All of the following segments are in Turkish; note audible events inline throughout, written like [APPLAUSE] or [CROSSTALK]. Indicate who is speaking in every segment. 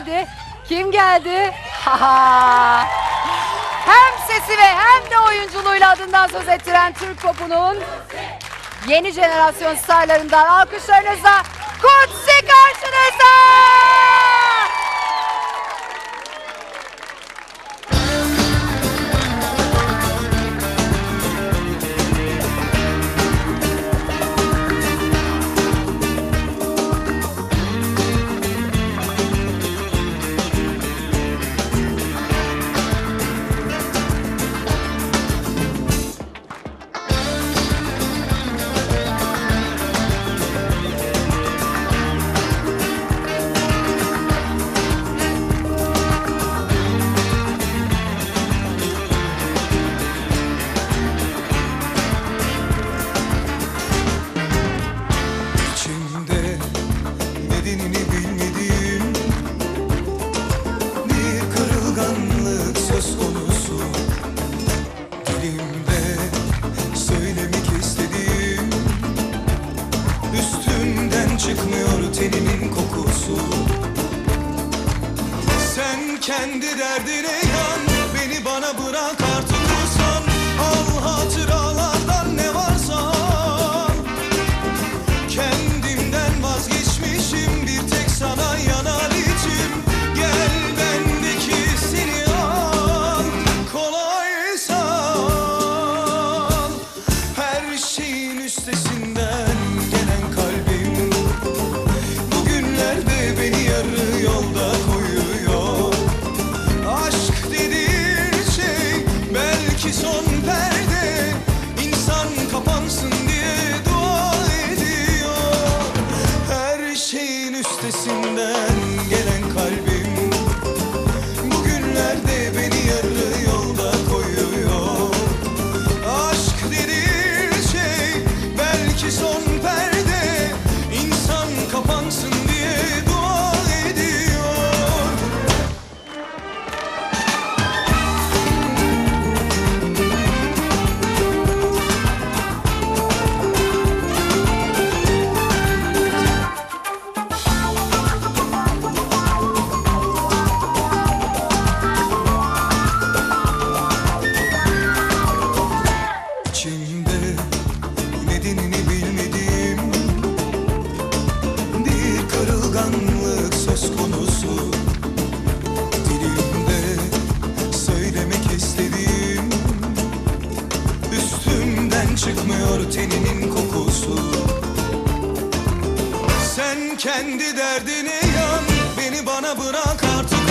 Speaker 1: geldi? Kim geldi? Haha. [LAUGHS] hem sesi ve hem de oyunculuğuyla adından söz ettiren Türk popunun yeni jenerasyon starlarından alkışlarınızla Kutsi karşınızda!
Speaker 2: Kendi derdine yan beni bana bırak üstesinden gelen kalbim kırılganlık söz konusu. Dilimde söylemek istediğim üstümden çıkmıyor teninin kokusu. Sen kendi derdine yan beni bana bırak artık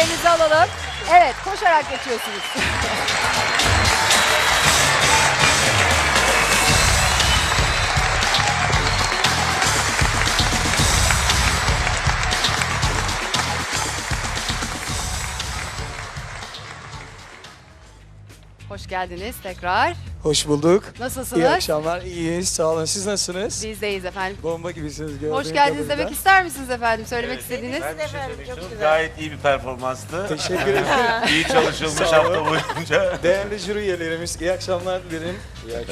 Speaker 1: Fikirlerinizi alalım. Evet, koşarak geçiyorsunuz. Hoş geldiniz tekrar.
Speaker 3: Hoş bulduk.
Speaker 1: Nasılsınız?
Speaker 3: İyi akşamlar. İyiyiz. Sağ olun. Siz nasılsınız?
Speaker 1: Bizdeyiz efendim.
Speaker 3: Bomba gibisiniz gördüğüm
Speaker 1: Hoş geldiniz
Speaker 3: kadarıyla.
Speaker 1: demek ister misiniz efendim? Söylemek istediğiniz?
Speaker 4: Ben bir şey söylemek istiyorum. Gayet iyi bir performanstı.
Speaker 3: Teşekkür [LAUGHS] ederim.
Speaker 4: iyi çalışılmış
Speaker 3: Sağ olun.
Speaker 4: hafta boyunca.
Speaker 3: Değerli jüri üyelerimiz, iyi akşamlar dilerim.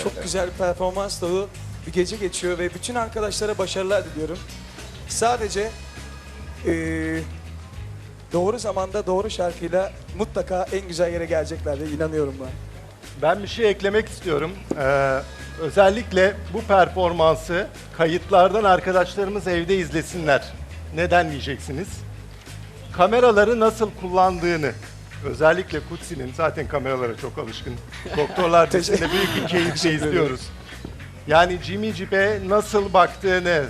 Speaker 3: Çok güzel bir performans dolu bir gece geçiyor ve bütün arkadaşlara başarılar diliyorum. Sadece eee, doğru zamanda doğru şarkıyla mutlaka en güzel yere gelecekler diye inanıyorum ben.
Speaker 5: Ben bir şey eklemek istiyorum. Ee, Özellikle bu performansı kayıtlardan arkadaşlarımız evde izlesinler. Neden diyeceksiniz? Kameraları nasıl kullandığını, özellikle Kutsi'nin zaten kameralara çok alışkın. Doktorlar [LAUGHS] dizisinde büyük bir keyifle izliyoruz. Yani Jimmy Jeep'e nasıl baktığını,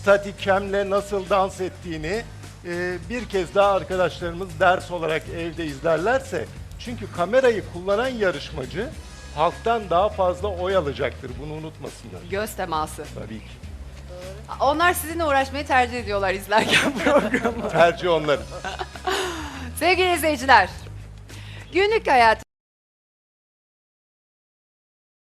Speaker 5: statik cam'le nasıl dans ettiğini e, bir kez daha arkadaşlarımız ders olarak evde izlerlerse çünkü kamerayı kullanan yarışmacı halktan daha fazla oy alacaktır. Bunu unutmasınlar.
Speaker 1: Göz teması.
Speaker 5: Tabii ki.
Speaker 1: Onlar sizinle uğraşmayı tercih ediyorlar izlerken [LAUGHS] programı.
Speaker 5: Tercih onların.
Speaker 1: Sevgili izleyiciler, günlük hayat